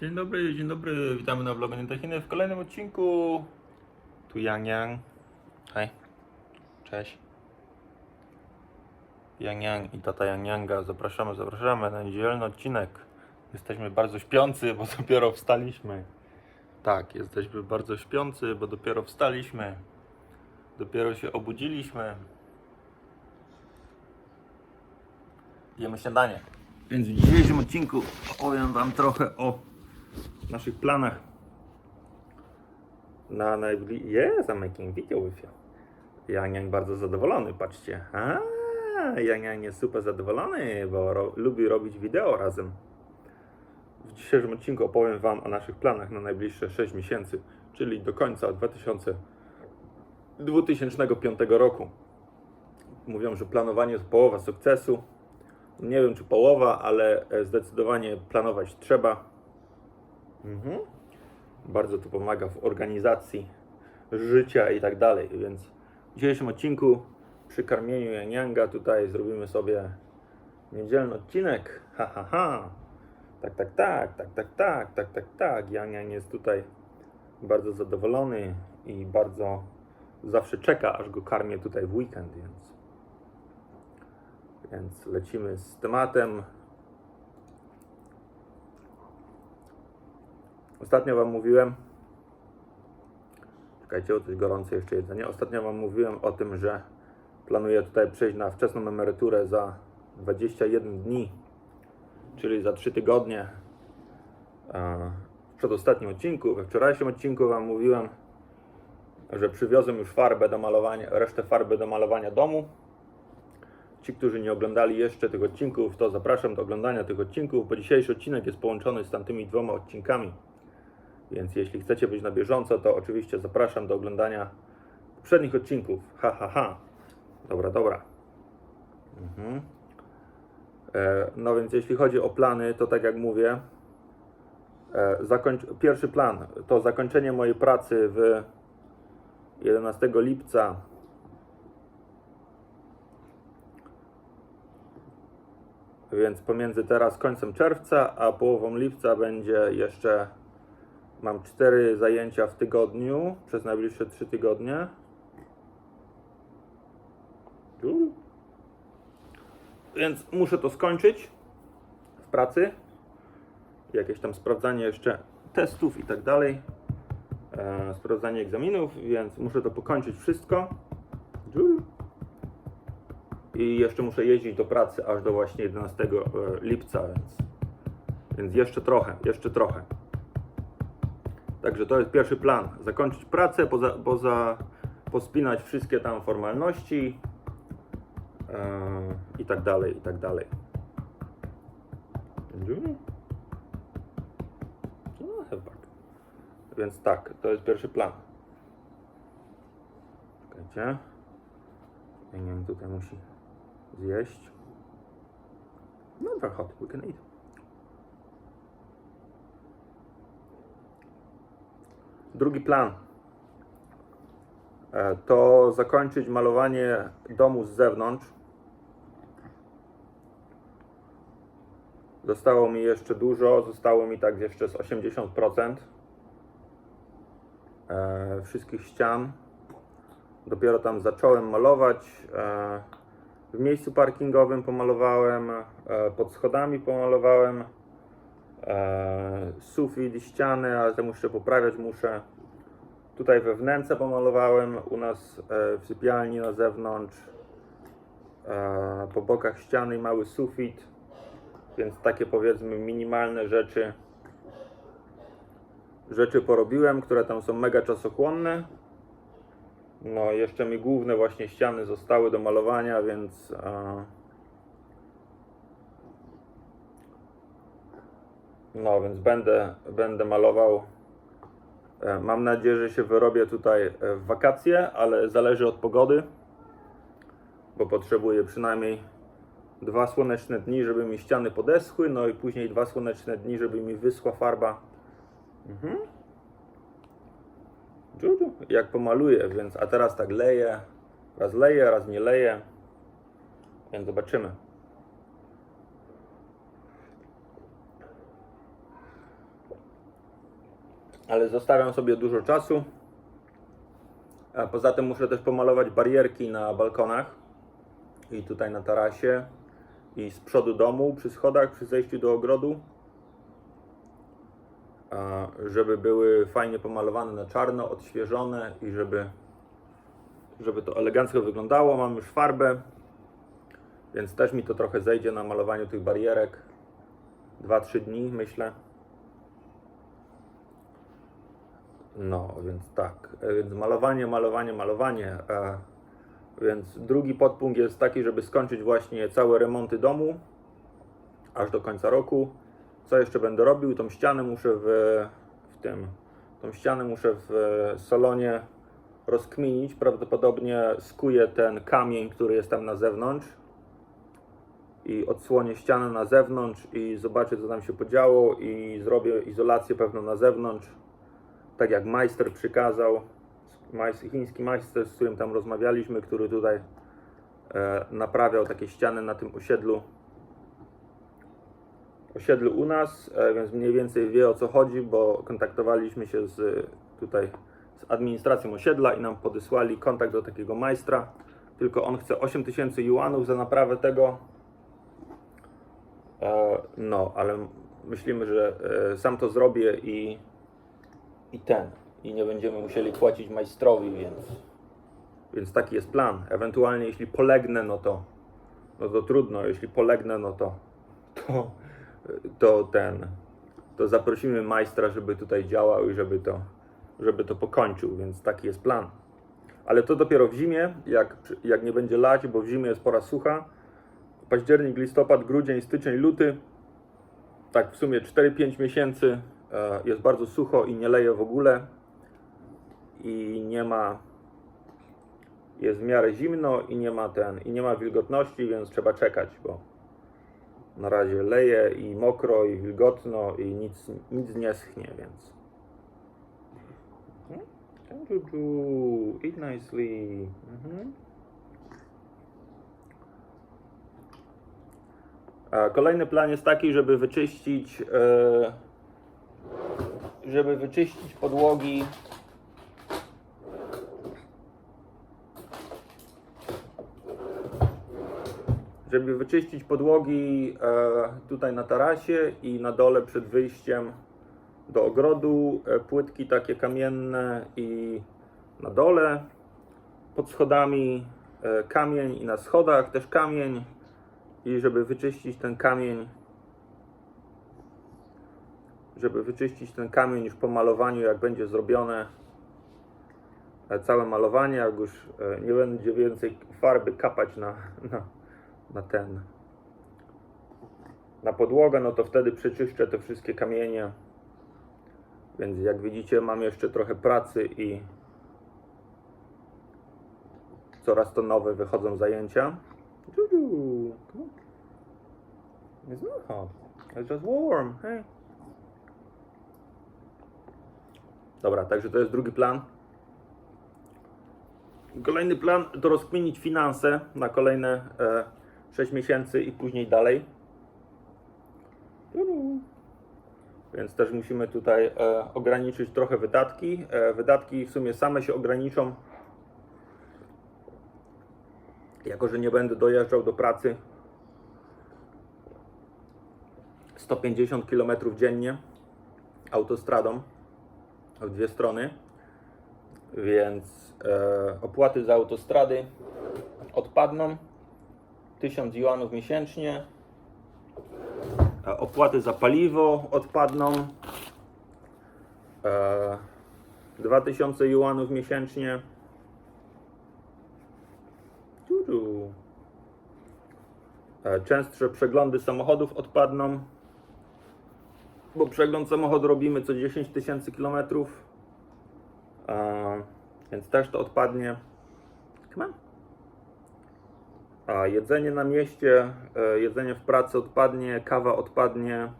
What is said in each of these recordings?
Dzień dobry, dzień dobry, witamy na vlogu Nietachiny w kolejnym odcinku. Tu Yang Yang. Hej. Cześć. Yang Yang i tata Yang Yanga. Zapraszamy, zapraszamy na niedzielny odcinek. Jesteśmy bardzo śpiący, bo dopiero wstaliśmy. Tak, jesteśmy bardzo śpiący, bo dopiero wstaliśmy. Dopiero się obudziliśmy. Jemy śniadanie. Więc w dzisiejszym odcinku opowiem Wam trochę o naszych planach na najbliższy... Yes, I'm making video with you. Yang bardzo zadowolony, patrzcie. A, Yang jest super zadowolony, bo ro... lubi robić wideo razem. W dzisiejszym odcinku opowiem Wam o naszych planach na najbliższe 6 miesięcy, czyli do końca 2000... 2005 roku. Mówią, że planowanie to połowa sukcesu. Nie wiem czy połowa, ale e, zdecydowanie planować trzeba. Mhm. Bardzo to pomaga w organizacji życia i tak dalej. Więc w dzisiejszym odcinku przy karmieniu Janianga tutaj zrobimy sobie niedzielny odcinek. Ha ha ha. Tak, tak, tak, tak, tak, tak, tak, tak, tak. Yang jest tutaj bardzo zadowolony i bardzo zawsze czeka, aż go karmię tutaj w weekend, więc więc lecimy z tematem. Ostatnio Wam mówiłem. Czekajcie, o coś gorące jeszcze jedzenie. Ostatnio Wam mówiłem o tym, że planuję tutaj przejść na wczesną emeryturę za 21 dni, czyli za 3 tygodnie. W przedostatnim odcinku, we wczorajszym odcinku Wam mówiłem, że przywiozłem już farbę do malowania, resztę farby do malowania domu. Ci, którzy nie oglądali jeszcze tych odcinków, to zapraszam do oglądania tych odcinków, bo dzisiejszy odcinek jest połączony z tamtymi dwoma odcinkami. Więc jeśli chcecie być na bieżąco, to oczywiście zapraszam do oglądania poprzednich odcinków. Ha, ha, ha. Dobra, dobra. Mhm. E, no więc jeśli chodzi o plany, to tak jak mówię, e, pierwszy plan to zakończenie mojej pracy w 11 lipca Więc pomiędzy teraz końcem czerwca a połową lipca będzie jeszcze. Mam cztery zajęcia w tygodniu przez najbliższe trzy tygodnie. Więc muszę to skończyć w pracy. Jakieś tam sprawdzanie jeszcze testów i tak dalej. E, sprawdzanie egzaminów, więc muszę to pokończyć wszystko. I jeszcze muszę jeździć do pracy aż do właśnie 11 e, lipca, więc, więc jeszcze trochę, jeszcze trochę. Także to jest pierwszy plan. Zakończyć pracę, poza, poza, pospinać wszystkie tam formalności e, i tak dalej, i tak dalej. No, chyba. Więc tak, to jest pierwszy plan. Czekajcie. Nie wiem, tutaj musi zjeść. No, they're hot. We can eat. Drugi plan e, to zakończyć malowanie domu z zewnątrz. Zostało mi jeszcze dużo, zostało mi tak jeszcze z 80% e, wszystkich ścian. Dopiero tam zacząłem malować. E, w miejscu parkingowym pomalowałem, pod schodami pomalowałem, sufit i ściany, ale to muszę poprawiać, muszę. Tutaj we wnętrze pomalowałem, u nas e, w sypialni na zewnątrz, e, po bokach ściany mały sufit, więc takie powiedzmy minimalne rzeczy, rzeczy porobiłem, które tam są mega czasochłonne. No, jeszcze mi główne właśnie ściany zostały do malowania, więc. E, no, więc będę, będę malował. E, mam nadzieję, że się wyrobię tutaj e, w wakacje, ale zależy od pogody, bo potrzebuję przynajmniej dwa słoneczne dni, żeby mi ściany podeschły, no i później dwa słoneczne dni, żeby mi wyschła farba. Mhm. Jak pomaluję, więc a teraz tak leję, raz leję, raz nie leję, więc zobaczymy. Ale zostawiam sobie dużo czasu. A poza tym muszę też pomalować barierki na balkonach i tutaj na tarasie i z przodu domu, przy schodach, przy zejściu do ogrodu, żeby były fajnie pomalowane na czarno, odświeżone i żeby, żeby to elegancko wyglądało. Mam już farbę, więc też mi to trochę zejdzie na malowaniu tych barierek. 2-3 dni myślę. No, więc tak. E, Więc malowanie, malowanie, malowanie. Więc drugi podpunkt jest taki, żeby skończyć właśnie całe remonty domu aż do końca roku. Co jeszcze będę robił? Tą ścianę muszę w, w tym, tą ścianę muszę w e, salonie rozkminić. Prawdopodobnie skuję ten kamień, który jest tam na zewnątrz i odsłonię ścianę na zewnątrz i zobaczę co tam się podziało i zrobię izolację pewną na zewnątrz tak jak majster przykazał, chiński majster, z którym tam rozmawialiśmy, który tutaj e, naprawiał takie ściany na tym osiedlu, osiedlu u nas, e, więc mniej więcej wie o co chodzi, bo kontaktowaliśmy się z tutaj z administracją osiedla i nam podesłali kontakt do takiego majstra, tylko on chce 8000 juanów za naprawę tego, e, no, ale myślimy, że sam to zrobię i i ten. I nie będziemy musieli płacić majstrowi, więc, więc taki jest plan. Ewentualnie jeśli polegnę, no to, no to trudno. Jeśli polegnę, no to, to, to ten, to zaprosimy majstra, żeby tutaj działał i żeby to, żeby to pokończył, więc taki jest plan. Ale to dopiero w zimie, jak, jak nie będzie lać, bo w zimie jest pora sucha. Październik, listopad, grudzień, styczeń, luty. Tak w sumie 4-5 miesięcy jest bardzo sucho i nie leje w ogóle. I nie ma. Jest w miarę zimno i nie ma ten. I nie ma wilgotności, więc trzeba czekać, bo na razie leje i mokro i wilgotno i nic, nic nie schnie, więc. Mhm. To do. Eat nicely. Mhm. Kolejny plan jest taki, żeby wyczyścić, e, żeby wyczyścić podłogi. Żeby wyczyścić podłogi e, tutaj na tarasie i na dole przed wyjściem do ogrodu, e, płytki takie kamienne i na dole, pod schodami e, kamień i na schodach też kamień i żeby wyczyścić ten kamień, żeby wyczyścić ten kamień już po malowaniu, jak będzie zrobione e, całe malowanie, jak już e, nie będzie więcej farby kapać na, na, na ten na podłogę, no to wtedy przeczyszczę te wszystkie kamienie. Więc jak widzicie, mam jeszcze trochę pracy i coraz to nowe wychodzą zajęcia. It's not hot. It's just warm. Hey. Dobra, także to jest drugi plan. Kolejny plan to rozkminić finanse na kolejne e, 6 miesięcy i później dalej. Więc też musimy tutaj e, ograniczyć trochę wydatki. E, wydatki w sumie same się ograniczą. Jako, że nie będę dojeżdżał do pracy 150 km dziennie autostradą w dwie strony, więc e, opłaty za autostrady odpadną. 1000 juanów miesięcznie, e, opłaty za paliwo odpadną. E, 2000 juanów miesięcznie. E, Częstsze przeglądy samochodów odpadną, bo przegląd samochodu robimy co 10 tysięcy kilometrów, więc też to odpadnie. On. A jedzenie na mieście, e, jedzenie w pracy odpadnie, kawa odpadnie.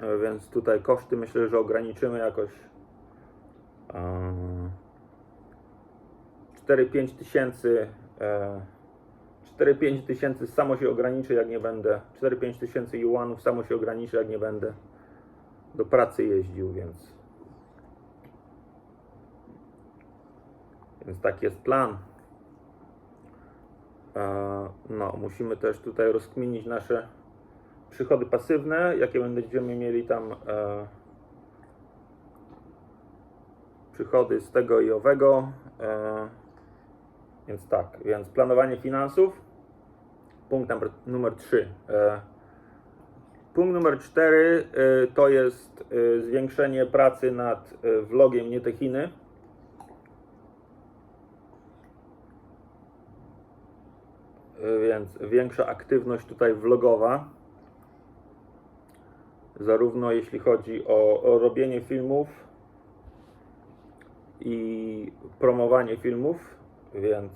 E, Więc tutaj koszty myślę, że ograniczymy jakoś. e, 4-5 tysięcy, e, 4-5 tysięcy samo się ograniczy, jak nie będę. 4-5 tysięcy juanów samo się ograniczy, jak nie będę do pracy jeździł, więc. Więc taki jest plan. E, No, musimy też tutaj rozkminić nasze przychody pasywne, jakie będziemy mieli tam e, przychody z tego i owego. Więc tak, więc planowanie finansów. Punkt numer, numer 3. E, punkt numer 4 e, to jest e, zwiększenie pracy nad vlogiem Nietechiny. Więc większa aktywność tutaj vlogowa. Zarówno jeśli chodzi o, o robienie filmów i promowanie filmów, więc,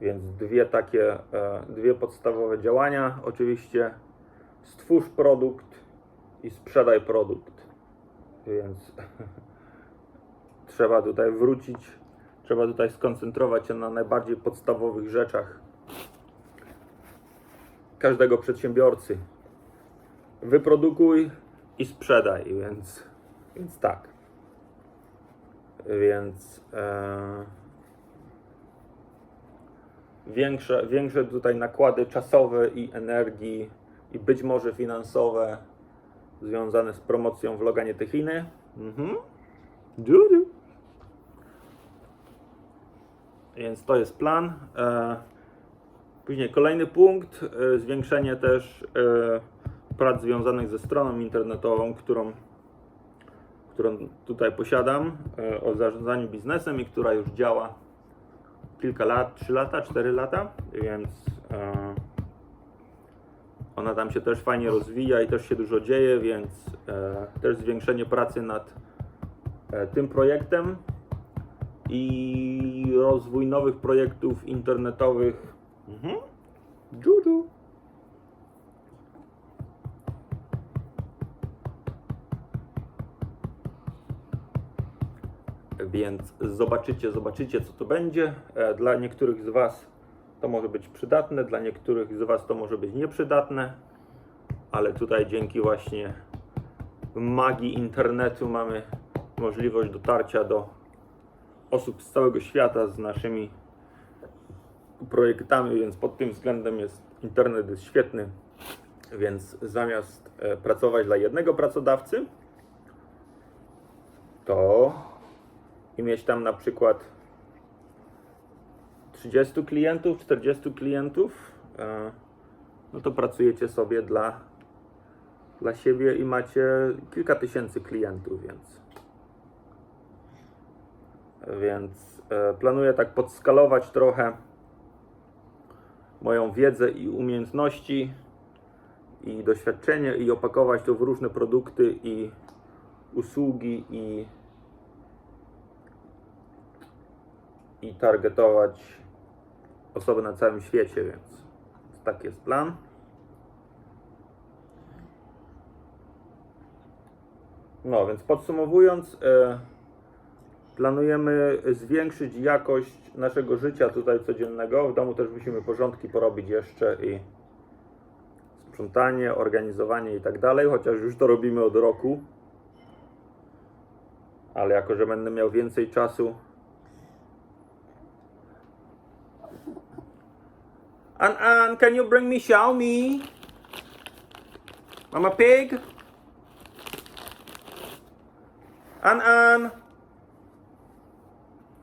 więc dwie takie, e, dwie podstawowe działania. Oczywiście stwórz produkt i sprzedaj produkt. Więc trzeba tutaj wrócić, trzeba tutaj skoncentrować się na najbardziej podstawowych rzeczach każdego przedsiębiorcy. Wyprodukuj i sprzedaj, więc, więc tak. Więc e, większe, większe tutaj nakłady czasowe i energii i być może finansowe związane z promocją vloga Nietechiny. Mhm. Du, du. Więc to jest plan. E, Później kolejny punkt, e, zwiększenie też e, prac związanych ze stroną internetową, którą, którą tutaj posiadam, e, o zarządzaniu biznesem i która już działa kilka lat, 3 lata, 4 lata, więc e, ona tam się też fajnie rozwija i też się dużo dzieje, więc e, też zwiększenie pracy nad tym projektem i rozwój nowych projektów internetowych. Mhm. Juju. Więc zobaczycie, zobaczycie co to będzie. E, Dla niektórych z Was to może być przydatne, dla niektórych z Was to może być nieprzydatne, ale tutaj dzięki właśnie magii internetu mamy możliwość dotarcia do osób z całego świata z naszymi projektami, więc pod tym względem jest internet jest świetny. Więc zamiast e, pracować dla jednego pracodawcy, to mieć tam na przykład 30 klientów, 40 klientów, e, no to pracujecie sobie dla, dla siebie i macie kilka tysięcy klientów, więc więc e, planuję tak podskalować trochę moją wiedzę i umiejętności i doświadczenie i opakować to w różne produkty i usługi i i targetować osoby na całym świecie, więc taki jest plan. No, więc podsumowując, e, planujemy zwiększyć jakość naszego życia tutaj codziennego. W domu też musimy porządki porobić jeszcze i sprzątanie, organizowanie i tak dalej, chociaż już to robimy od roku. Ale jako, że będę miał więcej czasu. An An, can you bring me Xiaomi? Mama Pig? An An?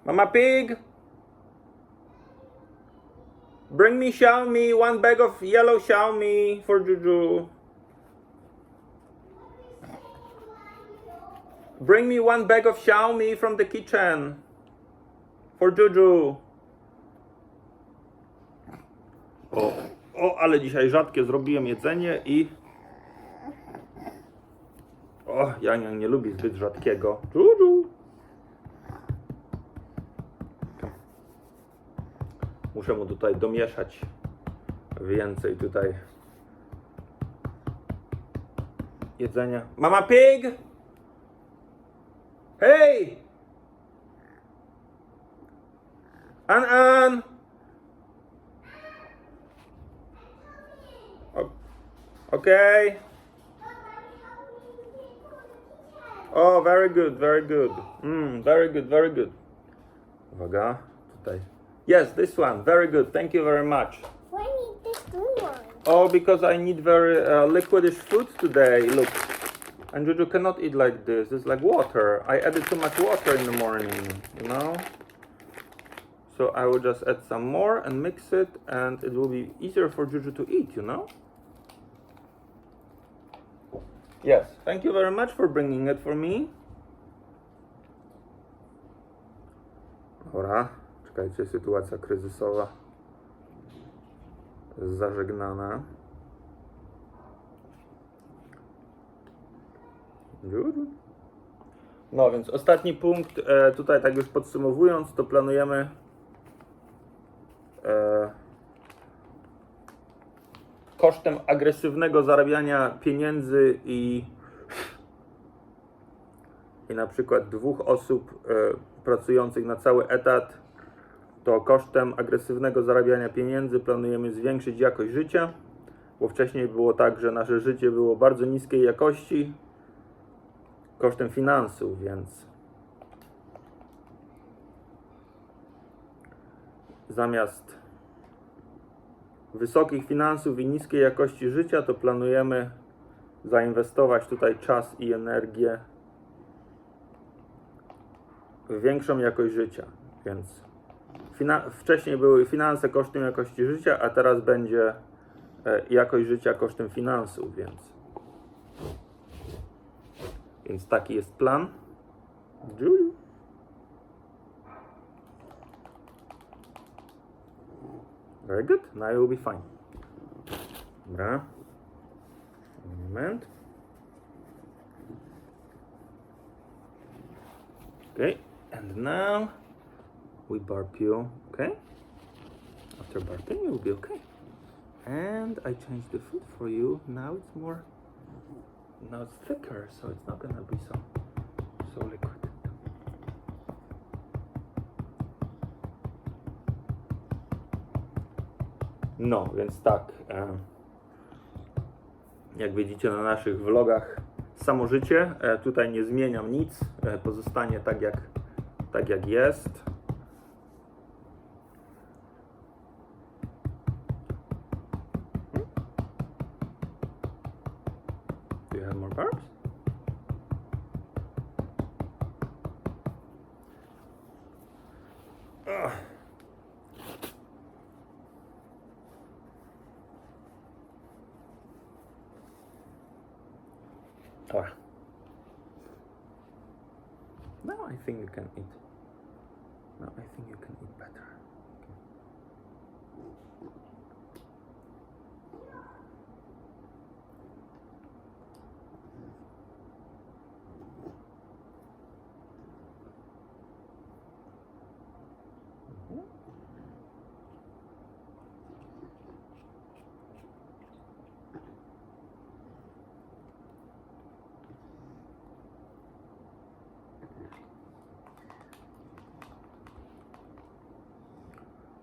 Mama Pig? Bring me Xiaomi, one bag of yellow Xiaomi for Juju. Bring me one bag of Xiaomi from the kitchen for Juju. O, o, ale dzisiaj rzadkie zrobiłem jedzenie i. O, Jania nie lubi zbyt rzadkiego. Juju. Muszę mu tutaj domieszać więcej tutaj jedzenia. Mama Pig! Hey! An An! Okay. Oh, very good, very good. Mm, very good, very good. Uwaga, tutaj. Yes, this one. Very good. Thank you very much. Why need this blue one? Oh, because I need very uh, liquidish food today. Look. And Juju cannot eat like this. It's like water. I added too much water in the morning, you know? So I will just add some more and mix it, and it will be easier for Juju to eat, you know? Yes, thank you very much for bringing it for me. Dobra, czekajcie, sytuacja kryzysowa zażegnana. No więc ostatni punkt, e, tutaj tak już podsumowując, to planujemy e, kosztem agresywnego zarabiania pieniędzy i, i na przykład dwóch osób e, pracujących na cały etat, to kosztem agresywnego zarabiania pieniędzy planujemy zwiększyć jakość życia, bo wcześniej było tak, że nasze życie było bardzo niskiej jakości kosztem finansów, więc zamiast wysokich finansów i niskiej jakości życia, to planujemy zainwestować tutaj czas i energię w większą jakość życia. Więc wcześniej były finanse kosztem jakości życia, a teraz będzie e, jakość życia kosztem finansów, więc więc taki jest plan. Very good. Now you will be fine. Dobra. Moment. Okay. And now we burp you. Okay. After burping, you will be okay. And I changed the food for you. Now it's more now it's thicker, so it's not gonna be so so liquid. No, więc tak. E, jak widzicie na naszych vlogach, samo życie. E, tutaj nie zmieniam nic. E, pozostanie tak jak, tak jak jest. Now I think you can eat. Now I think you can eat better.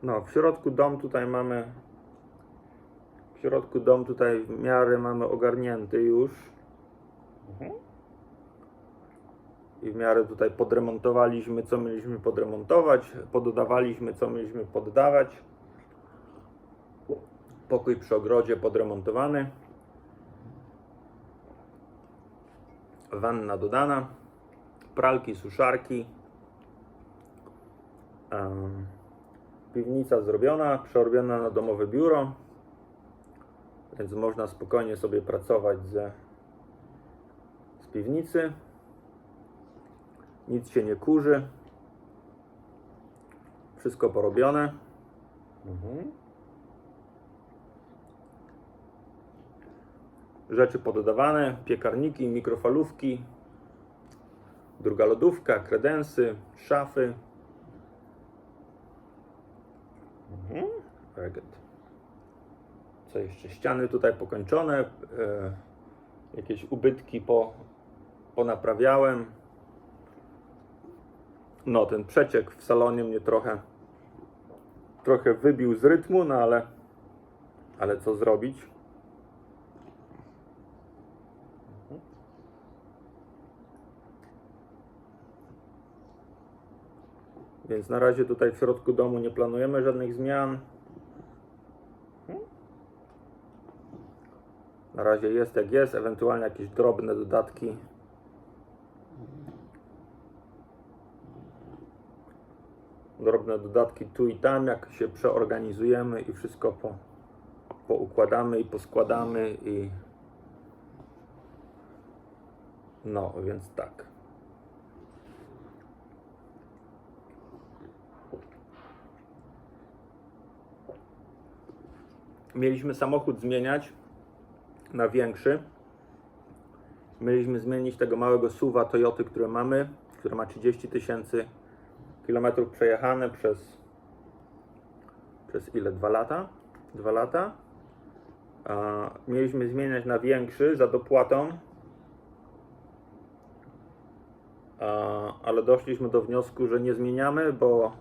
No, w środku dom tutaj mamy. W środku dom tutaj w miarę mamy ogarnięty już. Mhm. I w miarę tutaj podremontowaliśmy, co mieliśmy podremontować, poddawaliśmy, co mieliśmy poddawać. Pokój przy ogrodzie podremontowany. Wanna dodana. Pralki, suszarki. Em, Piwnica zrobiona, przerobiona na domowe biuro, więc można spokojnie sobie pracować ze, z piwnicy. Nic się nie kurzy. Wszystko porobione. Mhm. Rzeczy poddawane, piekarniki, mikrofalówki, druga lodówka, kredensy, szafy. Mhm. Very good. Co jeszcze? Ściany tutaj pokończone. E, jakieś ubytki po, ponaprawiałem. No, ten przeciek w salonie mnie trochę trochę wybił z rytmu, no ale ale co zrobić? Więc na razie tutaj w środku domu nie planujemy żadnych zmian. Na razie jest jak jest, ewentualnie jakieś drobne dodatki. Drobne dodatki tu i tam, jak się przeorganizujemy i wszystko po, poukładamy i poskładamy i no, więc tak. Mieliśmy samochód zmieniać na większy. Mieliśmy zmienić tego małego suwa Toyoty, który mamy, który ma 30 tysięcy kilometrów przejechane przez przez ile? Dwa lata? Dwa lata. A, mieliśmy zmieniać na większy za dopłatą, a, ale doszliśmy do wniosku, że nie zmieniamy, bo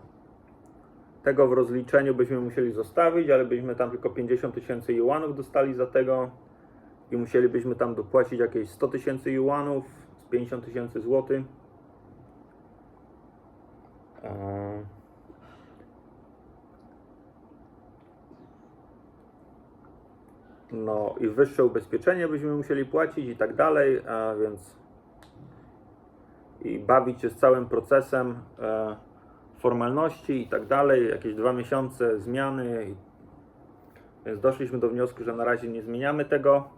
tego w rozliczeniu byśmy musieli zostawić, ale byśmy tam tylko 50 tysięcy juanów dostali za tego i musielibyśmy tam dopłacić jakieś 100 tysięcy juanów z 50 tysięcy złotych. No i wyższe ubezpieczenie byśmy musieli płacić i tak dalej, a więc i bawić się z całym procesem e, formalności i tak dalej, jakieś dwa miesiące zmiany. Więc doszliśmy do wniosku, że na razie nie zmieniamy tego.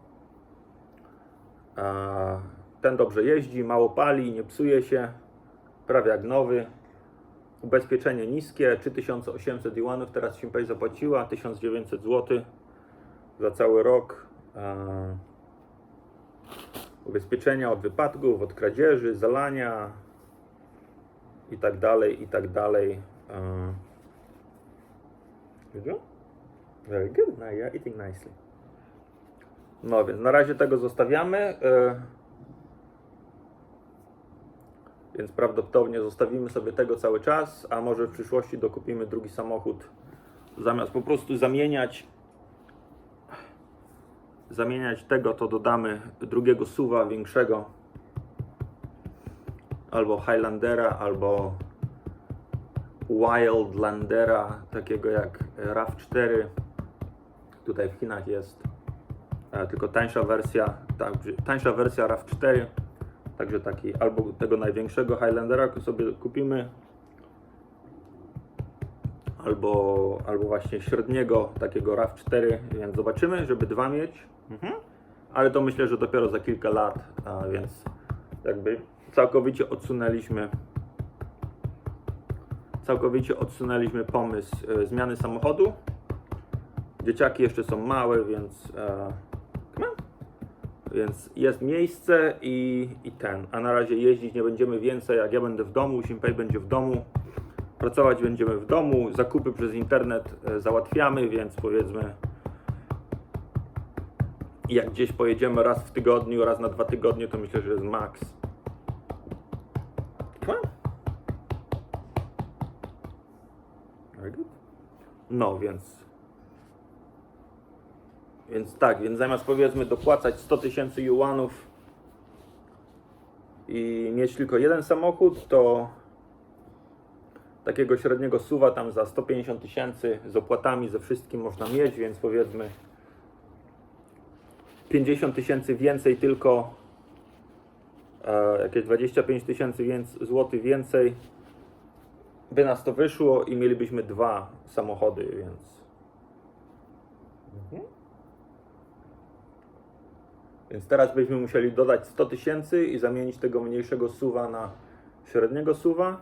Ten dobrze jeździ, mało pali, nie psuje się, prawie jak nowy. Ubezpieczenie niskie, 3800 juanów, teraz Simpei zapłaciła, 1900 zł za cały rok. Ubezpieczenia od wypadków, od kradzieży, zalania i tak dalej, i tak dalej. You? Very good. Now you're eating nicely. No więc na razie tego zostawiamy. e, Więc prawdopodobnie zostawimy sobie tego cały czas, a może w przyszłości dokupimy drugi samochód. Zamiast po prostu zamieniać zamieniać tego, to dodamy drugiego suwa większego albo Highlandera, albo Wildlandera, takiego jak RAV4. Tutaj w Chinach jest e, tylko tańsza wersja, tak, tańsza wersja RAV4. Także taki albo tego największego Highlandera sobie kupimy, albo, albo właśnie średniego takiego RAV4, więc zobaczymy, żeby dwa mieć. Mhm. Ale to myślę, że dopiero za kilka lat, a więc jakby całkowicie odsunęliśmy całkowicie odsunęliśmy pomysł e, zmiany samochodu. Dzieciaki jeszcze są małe, więc e, więc jest miejsce i, i ten. A na razie jeździć nie będziemy więcej. Jak ja będę w domu, Simpei będzie w domu. Pracować będziemy w domu. Zakupy przez internet e, załatwiamy, więc powiedzmy jak gdzieś pojedziemy raz w tygodniu, raz na dwa tygodnie, to myślę, że jest maks. No, więc. Więc tak, więc zamiast powiedzmy dopłacać 100 tysięcy juanów i mieć tylko jeden samochód, to takiego średniego suwa tam za 150 tysięcy z opłatami, ze wszystkim można mieć, więc powiedzmy 50 tysięcy więcej tylko, e, jakieś 25 tysięcy złotych więcej by nas to wyszło i mielibyśmy dwa samochody, więc. Mhm. Więc teraz byśmy musieli dodać 100 tysięcy i zamienić tego mniejszego suwa na średniego suwa.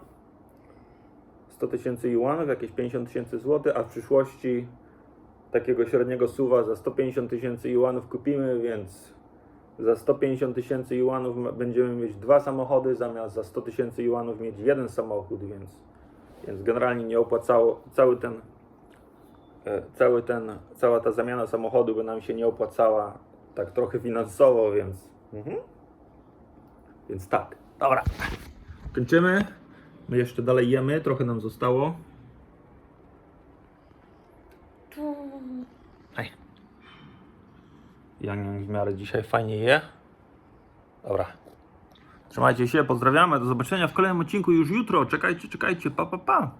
100 tysięcy juanów, jakieś 50 tysięcy złotych, a w przyszłości takiego średniego suwa za 150 tysięcy juanów kupimy, więc za 150 tysięcy juanów będziemy mieć dwa samochody, zamiast za 100 tysięcy juanów mieć jeden samochód, więc, więc generalnie nie opłacało cały ten, e, cały ten, cała ta zamiana samochodu by nam się nie opłacała tak trochę finansowo, więc mhm. więc tak, dobra. Kończymy. My jeszcze dalej jemy, trochę nam zostało. Hej. Jan w miarę dzisiaj fajnie je. Dobra. Trzymajcie się, pozdrawiamy, do zobaczenia w kolejnym odcinku już jutro. Czekajcie, czekajcie, pa, pa, pa.